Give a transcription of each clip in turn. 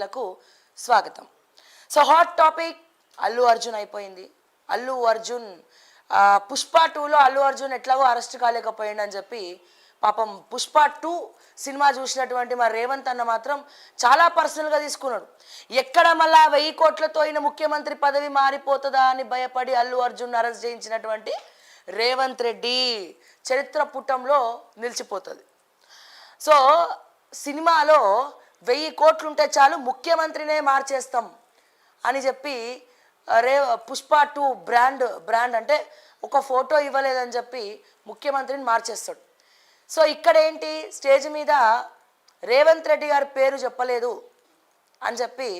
లకు స్వాగతం. So hot topic Allu Arjun అయిపోయింది. అల్లు అర్జున్ పుష్ప టూలో అల్లు అర్జున్ ఎట్లాగో అరెస్ట్ కాలేకపోయిండు అని చెప్పి పాపం పుష్ప టూ సినిమా చూసినటువంటి మా రేవంత్ అన్న మాత్రం చాలా పర్సనల్గా తీసుకున్నాడు. ఎక్కడ మళ్ళా వెయ్యి కోట్లతో అయిన ముఖ్యమంత్రి పదవి మారిపోతుందా అని భయపడి అల్లు అర్జున్ అరెస్ట్ చేయించినటువంటి రేవంత్ రెడ్డి చరిత్ర పుటంలో నిలిచిపోతుంది. సో సినిమాలో వెయ్యి కోట్లుంటే చాలు ముఖ్యమంత్రినే మార్చేస్తాం అని చెప్పి రే పుష్ప టూ బ్రాండ్ బ్రాండ్ అంటే ఒక ఫోటో ఇవ్వలేదని చెప్పి ముఖ్యమంత్రిని మార్చేస్తాడు. సో ఇక్కడ ఏంటి స్టేజ్ మీద రేవంత్ రెడ్డి గారి పేరు చెప్పలేదు అని చెప్పి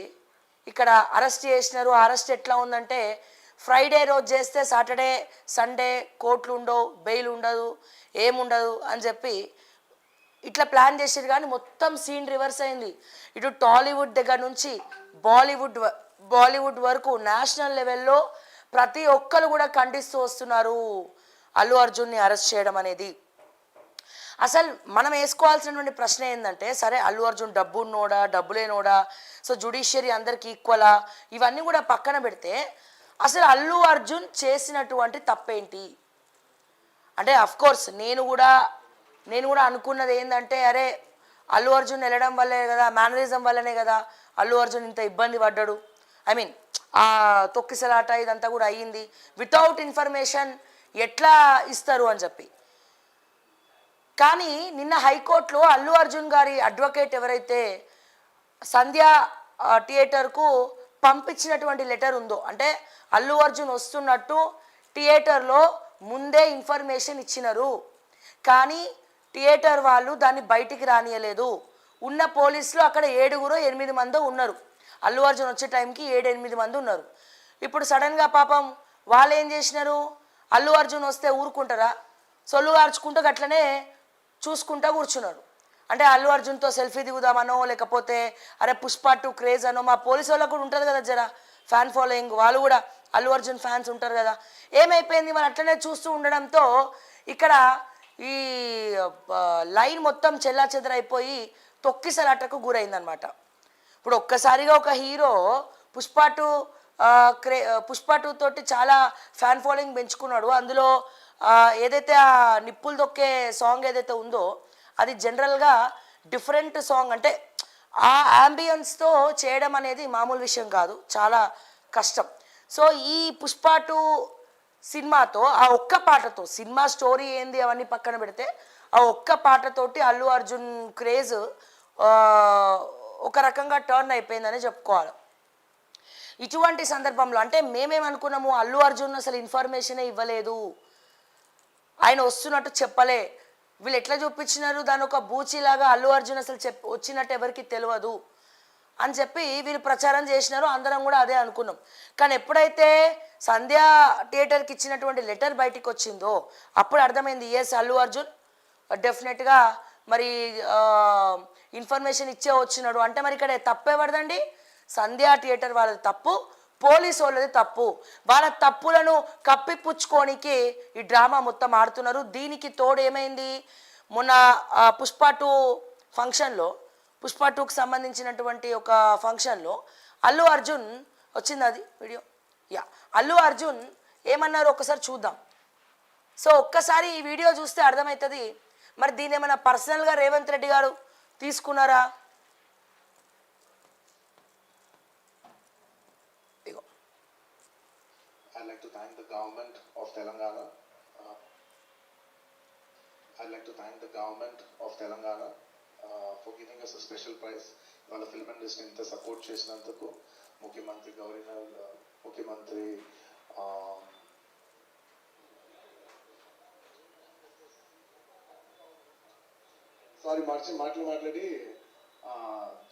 ఇక్కడ అరెస్ట్ చేసినారు. అరెస్ట్ ఎట్లా ఉందంటే ఫ్రైడే రోజు చేస్తే సాటర్డే సండే కోర్టులు ఉండవు బెయిల్ ఉండదు ఏముండదు అని చెప్పి ఇట్లా ప్లాన్ చేసారు కానీ మొత్తం సీన్ రివర్స్ అయింది. ఇటు టాలీవుడ్ దగ్గర నుంచి బాలీవుడ్ వ- బాలీవుడ్ వరకు నేషనల్ లెవెల్లో ప్రతి ఒక్కరు కూడా ఖండిస్తూ వస్తున్నారు అల్లు అర్జున్ని అరెస్ట్ చేయడం అనేది. అసలు మనం వేసుకోవాల్సినటువంటి ప్రశ్న ఏంటంటే సరే అల్లు అర్జున్ డబ్బు ఉన్నోడా డబ్బు లేనోడా సో జుడిషియరీ అందరికి ఈక్వలా ఇవన్నీ కూడా పక్కన పెడితే అసలు అల్లు అర్జున్ చేసినటువంటి తప్పేంటి? అంటే అఫ్కోర్స్ నేను కూడా నేను కూడా అనుకున్నది ఏంటంటే అరే అల్లు అర్జున్ వెళ్ళడం వల్లే కదా మేనరిజం వల్లనే కదా అల్లు అర్జున్ ఇంత ఇబ్బంది పడ్డాడు. ఐ మీన్ ఆ తొక్కిసలాట ఇదంతా కూడా అయ్యింది. వితౌట్ ఇన్ఫర్మేషన్ ఎట్లా ఇస్తారు అని చెప్పి. కానీ నిన్న హైకోర్టులో అల్లు అర్జున్ గారి అడ్వకేట్ ఎవరైతే సంధ్య థియేటర్కు పంపించినటువంటి లెటర్ ఉందో అంటే అల్లు అర్జున్ వస్తున్నట్టు థియేటర్లో ముందే ఇన్ఫర్మేషన్ ఇచ్చినారు. కానీ థియేటర్ వాళ్ళు దాన్ని బయటికి రానియలేదు. ఉన్న పోలీసులు అక్కడ ఏడుగురు ఎనిమిది మందో ఉన్నారు. అల్లు అర్జున్ వచ్చే టైంకి ఏడు ఎనిమిది మంది ఉన్నారు. ఇప్పుడు సడన్గా పాపం వాళ్ళు ఏం చేసినారు? అల్లు అర్జున్ వస్తే ఊరుకుంటారా? సొల్లు ఆర్చుకుంటూ గట్లనే చూసుకుంటా కూర్చున్నారు. అంటే అల్లు అర్జున్తో సెల్ఫీ దిగుదామనో లేకపోతే అరే పుష్ప టూ క్రేజ్ అనో మా పోలీసు వాళ్ళకు కూడా ఉంటుంది కదా జరా. ఫ్యాన్ ఫాలోయింగ్ వాళ్ళు కూడా అల్లు అర్జున్ ఫ్యాన్స్ ఉంటారు కదా. ఏమైపోయింది? మరి అట్లనే చూస్తూ ఉండడంతో ఇక్కడ ఈ లైన్ మొత్తం చెల్లా చెదరైపోయి తొక్కిసలాటకు గురైందనమాట. ఇప్పుడు ఒక్కసారిగా ఒక హీరో పుష్ప టూ క్రే పుష్ప టూ తోటి చాలా ఫ్యాన్ ఫాలోయింగ్ పెంచుకున్నాడు. అందులో ఏదైతే ఆ నిప్పులు తొక్కే సాంగ్ ఏదైతే ఉందో అది జనరల్గా డిఫరెంట్ సాంగ్ అంటే ఆ ఆంబియన్స్తో చేయడం అనేది మామూలు విషయం కాదు చాలా కష్టం. సో ఈ పుష్ప టూ సినిమాతో ఆ ఒక్క పాటతో సినిమా స్టోరీ ఏంది అవన్నీ పక్కన పెడితే ఆ ఒక్క పాటతోటి అల్లు అర్జున్ క్రేజ్ ఒక రకంగా టర్న్ అయిపోయిందని చెప్పుకోవాలి. ఇటువంటి సందర్భంలో అంటే మేమేమనుకున్నాము అల్లు అర్జున్ అసలు ఇన్ఫర్మేషనే ఇవ్వలేదు. ఆయన వస్తున్నట్టు చెప్పలే. వీళ్ళు ఎట్లా చూపించినారు? దాని ఒక బూచిలాగా అల్లు అర్జున్ అసలు చెప్ వచ్చినట్టు ఎవరికి తెలియదు. అని చెప్పి వీళ్ళు ప్రచారం చేసినారు. అందరం కూడా అదే అనుకున్నాం. కానీ ఎప్పుడైతే సంధ్యా థియేటర్కి ఇచ్చినటువంటి లెటర్ బయటికి వచ్చిందో అప్పుడు అర్థమైంది ఎస్ అల్లు అర్జున్ డెఫినెట్గా మరి ఇన్ఫర్మేషన్ ఇచ్చే వచ్చినాడు. అంటే మరి ఇక్కడ తప్పేవడదండి సంధ్యా థియేటర్ వాళ్ళది తప్పు పోలీసు వాళ్ళది తప్పు. వాళ్ళ తప్పులను కప్పిపుచ్చుకోనికి ఈ డ్రామా మొత్తం ఆడుతున్నారు. దీనికి తోడు ఏమైంది? మొన్న పుష్ప టూ ఫంక్షన్లో పుష్ప టూకి సంబంధించినటువంటి ఒక ఫంక్షన్లో అల్లు అర్జున్ వచ్చింది అది వీడియో. యా అల్లు అర్జున్ ఏమన్నారు ఒకసారి చూద్దాం. సో ఒక్కసారి ఈ వీడియో చూస్తే అర్థమవుతుంది మరి దీని ఏమైనా పర్సనల్గా రేవంత్ రెడ్డి గారు తీసుకున్నారా? ఇగో. I'd like to thank the government of Telangana. Uh, I'd like to thank the government of Telangana. Uh, for giving us a special prize. వాళ్ళ ఫిల్మ్ ఇండస్ట్రీ ఇంత సపోర్ట్ చేసినందుకు ముఖ్యమంత్రి గవర్నర్ ముఖ్యమంత్రి ఆ, సారీ మార్చి మాటలు మాట్లాడి ఆ,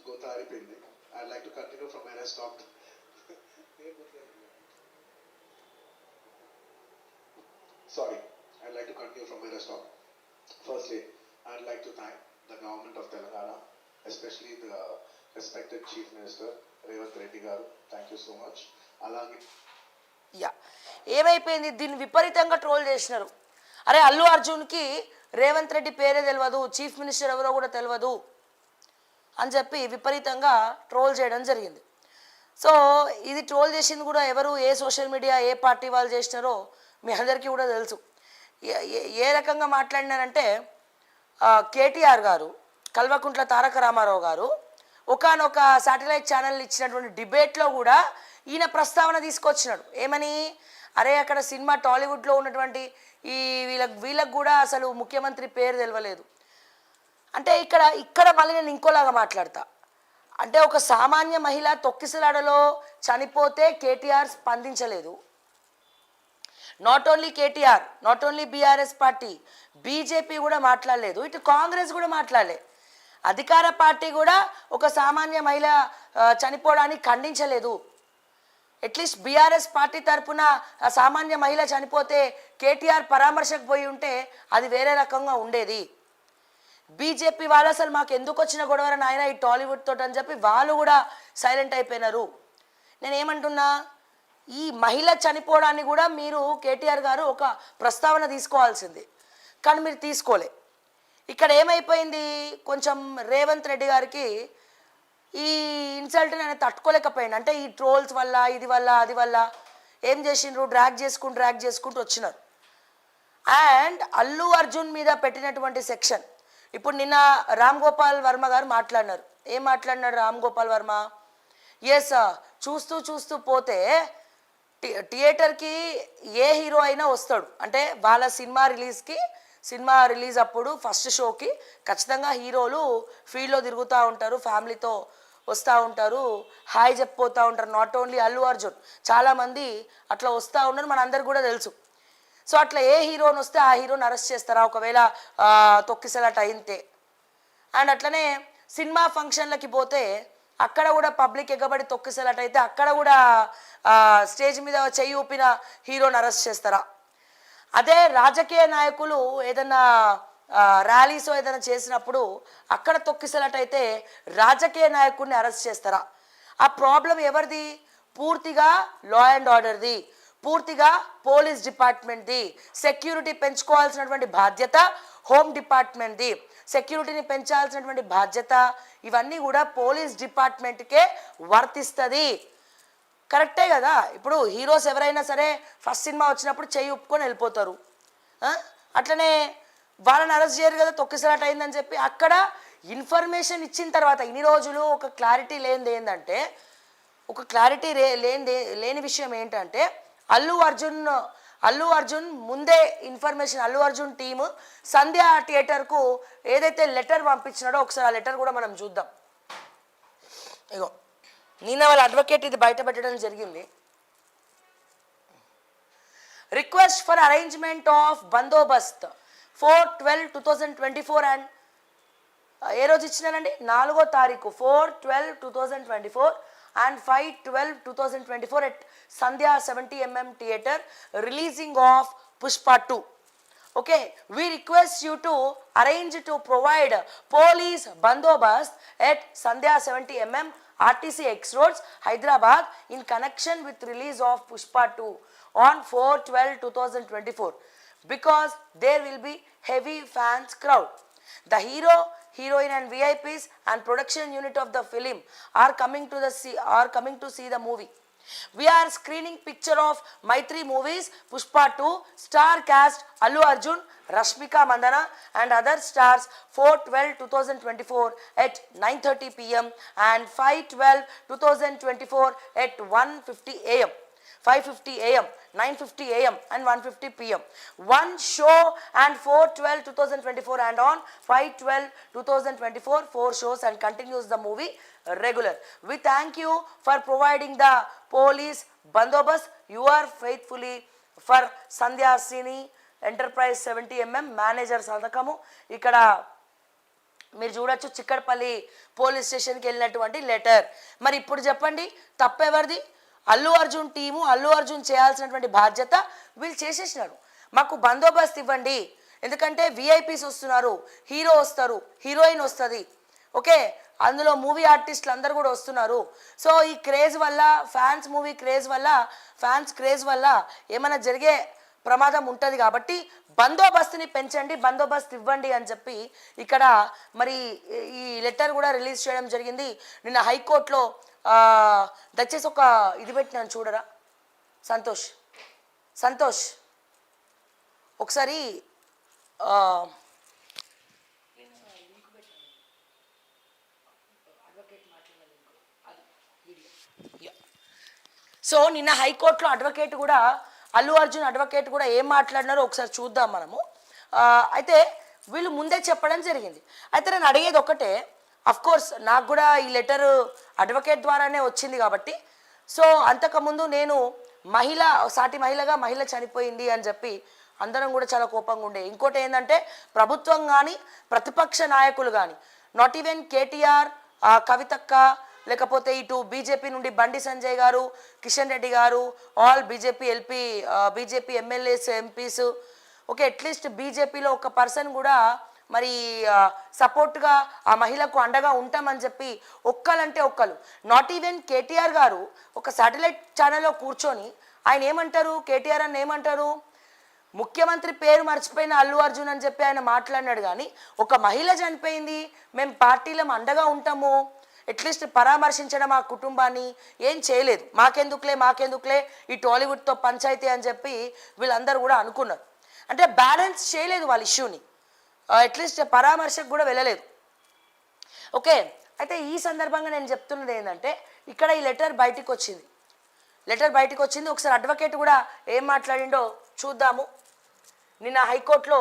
గోత ఆరిపోయింది I like to continue from I stop Sorry, I'd like to continue from where I stopped. Firstly, I'd like to thank the government of Telangana, especially the respected Chief Minister, Revanth Reddy garu. Thank you so much. అలాగే యా ఏమైపోయింది దీన్ని విపరీతంగా troll చేసినారు అరే అల్లు అర్జున్కి రేవంత్ రెడ్డి పేరే తెలియదు చీఫ్ మినిస్టర్ ఎవరో కూడా తెలియదు అని చెప్పి విపరీతంగా ట్రోల్ చేయడం జరిగింది సో ఇది ట్రోల్ చేసింది కూడా ఎవరు ఏ సోషల్ మీడియా ఏ పార్టీ వాళ్ళు చేసినారో మీ అందరికీ కూడా తెలుసు ఏ- రకంగా మాట్లాడినారంటే కేటీఆర్ గారు కల్వకుంట్ల తారక రామారావు గారు ఒకనొక శాటిలైట్ ఛానల్ ఇచ్చినటువంటి డిబేట్లో కూడా ఈయన ప్రస్తావన తీసుకొచ్చినాడు. ఏమని? అరే అక్కడ సినిమా టాలీవుడ్లో ఉన్నటువంటి ఈ వీళ్ళకి వీళ్ళకి కూడా అసలు ముఖ్యమంత్రి పేరు తెలియలేదు అంటే ఇక్కడ ఇక్కడ మళ్ళీ నేను ఇంకోలాగా మాట్లాడతా. అంటే ఒక సామాన్య మహిళ తొక్కిసలాడలో చనిపోతే కేటీఆర్ స్పందించలేదు. Not only KTR not only BRS party BJP కూడా మాట్లాడలేదు ఇటు కాంగ్రెస్ కూడా మాట్లాడలే. అధికార పార్టీ కూడా ఒక సామాన్య మహిళ చనిపోవడానికి ఖండించలేదు. అట్లీస్ట్ బీఆర్ఎస్ పార్టీ తరపున సామాన్య మహిళ చనిపోతే కేటీఆర్ పరామర్శకు పోయి ఉంటే అది వేరే రకంగా ఉండేది. బీజేపీ వాళ్ళు అసలు మాకు ఎందుకు వచ్చిన గొడవ నాయన ఈ టాలీవుడ్ తోటని అని చెప్పి వాళ్ళు కూడా సైలెంట్ అయిపోయినారు. నేను ఏమంటున్నా ఈ మహిళ చనిపోవడాన్ని కూడా మీరు కేటీఆర్ గారు ఒక ప్రస్తావన తీసుకోవాల్సింది. కానీ మీరు తీసుకోలే. ఇక్కడ ఏమైపోయింది? కొంచెం రేవంత్ రెడ్డి గారికి ఈ ఇన్సల్ట్ ఆయన తట్టుకోలేకపోయింది అంటే ఈ ట్రోల్స్ వల్ల ఇది వల్ల అది వల్ల ఏం చేసిండ్రు? డ్రాగ్ చేసుకుంటూ డ్రాగ్ చేసుకుంటూ వచ్చినారు. అండ్ అల్లు అర్జున్ మీద పెట్టినటువంటి సెక్షన్ ఇప్పుడు నిన్న రామ్ గోపాల్ వర్మ గారు మాట్లాడినారు. ఏం మాట్లాడినాడు రామ్ గోపాల్ వర్మ? ఎస్ చూస్తూ చూస్తూ పోతే థియేటర్కి ఏ హీరో అయినా వస్తాడు. అంటే వాళ్ళ సినిమా రిలీజ్కి సినిమా రిలీజ్ అప్పుడు ఫస్ట్ షోకి ఖచ్చితంగా హీరోలు ఫీల్డ్లో తిరుగుతూ ఉంటారు ఫ్యామిలీతో వస్తూ ఉంటారు హాయ్ చెప్పిపోతూ ఉంటారు. నాట్ ఓన్లీ అల్లు అర్జున్ చాలామంది అట్లా వస్తూ ఉన్నారు మనందరికి కూడా తెలుసు. సో అట్లా ఏ హీరోని వస్తే ఆ హీరోని అరెస్ట్ చేస్తారా? ఒకవేళ తొక్కిసలాట అయితే. అండ్ అట్లనే సినిమా ఫంక్షన్లకి పోతే అక్కడ కూడా పబ్లిక్ ఎగబడి తొక్కిసలటైతే అయితే అక్కడ కూడా స్టేజ్ మీద చెయ్యి ఊపిన హీరోని అరెస్ట్ చేస్తారా? అదే రాజకీయ నాయకులు ఏదైనా ర్యాలీస్ ఏదైనా చేసినప్పుడు అక్కడ తొక్కిసలటైతే అయితే రాజకీయ నాయకుడిని అరెస్ట్ చేస్తారా? ఆ ప్రాబ్లం ఎవరిది? పూర్తిగా లా అండ్ ఆర్డర్ది పూర్తిగా పోలీస్ డిపార్ట్మెంట్ది. సెక్యూరిటీ పెంచుకోవాల్సినటువంటి బాధ్యత హోమ్ డిపార్ట్మెంట్ది. సెక్యూరిటీని పెంచాల్సినటువంటి బాధ్యత ఇవన్నీ కూడా పోలీస్ డిపార్ట్మెంట్కే వర్తిస్తుంది. కరెక్టే కదా? ఇప్పుడు హీరోస్ ఎవరైనా సరే ఫస్ట్ సినిమా వచ్చినప్పుడు చేయి ఒప్పుకొని వెళ్ళిపోతారు. అట్లనే వాళ్ళని అరెస్ట్ చేయరు కదా తొక్కిసలాట అయిందని చెప్పి. అక్కడ ఇన్ఫర్మేషన్ ఇచ్చిన తర్వాత ఇన్ని రోజులు ఒక క్లారిటీ లేనిది ఏంటంటే ఒక క్లారిటీ రే లేని లేని విషయం ఏంటంటే అల్లు అర్జున్ అల్లు అర్జున్ ముందే ఇన్ఫర్మేషన్ అల్లు అర్జున్ టీము సంధ్య థియేటర్కు ఏదైతే లెటర్ పంపించినాడో ఒకసారి ఆ లెటర్ కూడా మనం చూద్దాం. ఇగో నిన్న వాళ్ళ అడ్వకేట్ ఇది బయట పెట్టడం జరిగింది. Request for arrangement of Bandobast four twelve two thousand twenty four and ఏ రోజు ఇచ్చినానండి నాలుగో తారీఖు four twelve two thousand twenty four and 5 12 2024 at Sandhya 70 mm theater releasing of Pushpa 2. Okay, we request you to arrange to provide police bandobast at Sandhya 70 mm RTC X Roads, Hyderabad in connection with release of Pushpa 2 on 4 12 2024 because there will be heavy fans crowd. The hero heroine and vips and production unit of the film are coming to the see are coming to see the movie we are screening picture of Maitri movies, Pushpa 2, star cast Allu Arjun, Rashmika Mandana and other stars 4-12-2024 at 9.30 pm and 5-12-2024 at 1.50 am. Five fifty AM nine fifty AM and one fifty PM one show and four twelve two thousand twenty four and on five twelve two thousand twenty four four shows and continues the movie regular we thank you for providing the police Bandobast you are faithfully for Sandhyasini enterprise seventy MM manager సంతకము ఇక్కడ మీరు చూడొచ్చు Chikkadpally police స్టేషన్కి వెళ్ళినటువంటి letter మరి ఇప్పుడు చెప్పండి తప్పెవరిది అల్లు అర్జున్ టీము అల్లు అర్జున్ చేయాల్సినటువంటి బాధ్యత వీళ్ళు చేసేసినారు. మాకు బందోబస్తు ఇవ్వండి. ఎందుకంటే విఐపీస్ వస్తున్నారు హీరో వస్తారు హీరోయిన్ వస్తుంది. ఓకే? అందులో మూవీ ఆర్టిస్టులు అందరు కూడా వస్తున్నారు. సో ఈ క్రేజ్ వల్ల ఫ్యాన్స్ మూవీ క్రేజ్ వల్ల ఫ్యాన్స్ క్రేజ్ వల్ల ఏమైనా జరిగే ప్రమాదం ఉంటుంది కాబట్టి బందోబస్తుని పెంచండి బందోబస్తు ఇవ్వండి అని చెప్పి ఇక్కడ మరి ఈ లెటర్ కూడా రిలీజ్ చేయడం జరిగింది. నిన్న హైకోర్టులో దయచేసి ఒక ఇది పెట్టినాను చూడరా. సంతోష్ సంతోష్ ఒకసారి సో నిన్న హైకోర్టులో అడ్వకేట్ కూడా అల్లు అర్జున్ అడ్వకేట్ కూడా ఏం మాట్లాడినారో ఒకసారి చూద్దాం మనము. అయితే వీళ్ళు ముందే చెప్పడం జరిగింది. అయితే నేను అడిగేది ఒకటే కోర్స్ నాకు కూడా ఈ లెటర్ అడ్వకేట్ ద్వారానే వచ్చింది కాబట్టి. సో అంతకుముందు నేను మహిళ సాటి మహిళగా మహిళ చనిపోయింది అని చెప్పి అందరం కూడా చాలా కోపంగా ఉండే. ఇంకోటి ఏంటంటే ప్రభుత్వం కానీ ప్రతిపక్ష నాయకులు కానీ నాట్ ఈవెన్ కేటీఆర్ కవితక్క లేకపోతే ఇటు బీజేపీ నుండి Bandi Sanjay garu Kishan Reddy garu all BJP LP BJP MLAs MPs okay at least బీజేపీలో ఒక పర్సన్ కూడా మరి సపోర్ట్గా ఆ మహిళకు అండగా ఉంటామని చెప్పి ఒక్కలంటే ఒక్కలు. నాట్ ఈవెన్ కేటీఆర్ గారు ఒక శాటిలైట్ ఛానల్లో కూర్చొని ఆయన ఏమంటారు? కేటీఆర్ అని ఏమంటారు? ముఖ్యమంత్రి పేరు మర్చిపోయిన అల్లు అర్జున్ అని చెప్పి ఆయన మాట్లాడినాడు కానీ ఒక మహిళ చనిపోయింది మేము పార్టీలో అండగా ఉంటాము అట్లీస్ట్ పరామర్శించడం ఆ కుటుంబాన్ని ఏం చేయలేదు. మాకెందుకులే మాకెందుకులే ఈ టాలీవుడ్తో పంచాయతీ అని చెప్పి వీళ్ళందరూ కూడా అనుకున్నారు. అంటే బ్యాలెన్స్ చేయలేదు వాళ్ళ ఇష్యూని అట్లీస్ట్ పరామర్శకు కూడా వెళ్ళలేదు. ఓకే అయితే ఈ సందర్భంగా నేను చెప్తున్నది ఏంటంటే ఇక్కడ ఈ లెటర్ బయటికి వచ్చింది లెటర్ బయటికి వచ్చింది ఒకసారి అడ్వకేట్ కూడా ఏం మాట్లాడిండో చూద్దాము. నిన్న హైకోర్టులో